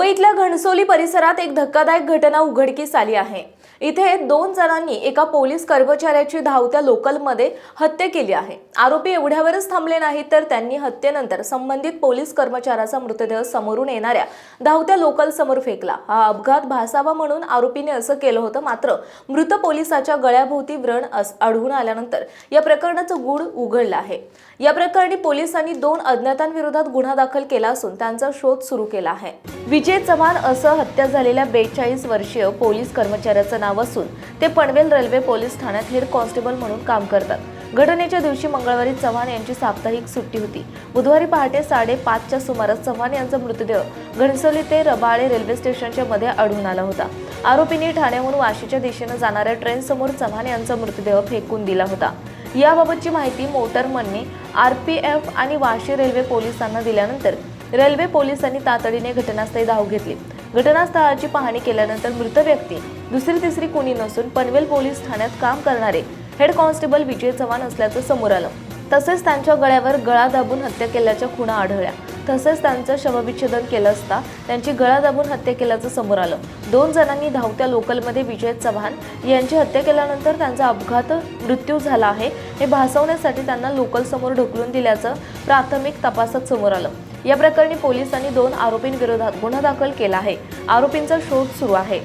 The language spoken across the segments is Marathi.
मुंबईतल्या घणसोली परिसरात एक धक्कादायक घटना उघडकीस आली आहे. इथे दोन जणांनी एका पोलीस कर्मचाऱ्याची धावत्या लोकलमध्ये हत्या केली आहे. आरोपी एवढ्यावरच थांबले नाहीत तर त्यांनी हत्येनंतर संबंधित पोलीस कर्मचाऱ्याचा मृतदेह समोरून येणाऱ्या धावत्या लोकल समोर फेकला. हा अपघात भासावा म्हणून आरोपीने असं केलं होतं मात्र मृत पोलिसाच्या गळ्याभोवती व्रण अस- आढळून आल्यानंतर या प्रकरणाचं गुढ उघडलं आहे. या प्रकरणी पोलिसांनी दोन अज्ञातांविरोधात गुन्हा दाखल केला असून त्यांचा शोध सुरू केला आहे. विजय चव्हाण असं हत्या झालेल्या बेचाळीस वर्षीय पोलीस कर्मचाऱ्याचं नाव असून ते पनवेल रेल्वे पोलीस ठाण्यात हेड कॉन्स्टेबल म्हणून काम करतात. घटनेच्या दिवशी मंगळवारी चव्हाण यांची साप्ताहिक सुट्टी होती. बुधवारी पहाटे साडेपाचच्या सुमारास चव्हाण यांचा मृतदेह घणसोली ते रबाळे रेल्वे स्टेशनच्या मध्ये आढळून आला होता. आरोपींनी ठाण्याहून वाशीच्या दिशेनं जाणाऱ्या ट्रेन समोर चव्हाण यांचा मृतदेह फेकून दिला होता. याबाबतची माहिती मोटरमनने आर पी एफ आणि वाशी रेल्वे पोलिसांना दिल्यानंतर रेल्वे पोलिसांनी तातडीने घटनास्थळी धाव घेतली. घटनास्थळाची पाहणी केल्यानंतर मृत व्यक्ती दुसरी तिसरी कुणी नसून पनवेल पोलीस ठाण्यात काम करणारे हेड कॉन्स्टेबल विजय चव्हाण असल्याचं समोर आलं. तसेच त्यांच्या गळ्यावर गळा दाबून हत्या केल्याच्या खुणा आढळल्या. तसेच त्यांचं शवविच्छेदन केलं असता त्यांची गळा दाबून हत्या केल्याचं समोर आलं. दोन जणांनी धावत्या लोकलमध्ये विजय चव्हाण यांची हत्या केल्यानंतर त्यांचा अपघात मृत्यू झाला आहे हे भासवण्यासाठी त्यांना लोकलसमोर ढकलून दिल्याचं प्राथमिक तपासात समोर आलं. या प्रकरणी पोलिसांनी दोन आरोपींविरोधात गुन्हा दाखल केला आहे. आरोपींचा शोध सुरू आहे.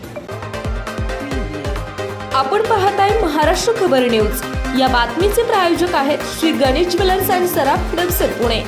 आपण पाहत आहे महाराष्ट्र खबर न्यूज. या बातमीचे प्रायोजक आहेत श्री गणेश ज्वेलर्स अँड सराफ हडपसर पुणे.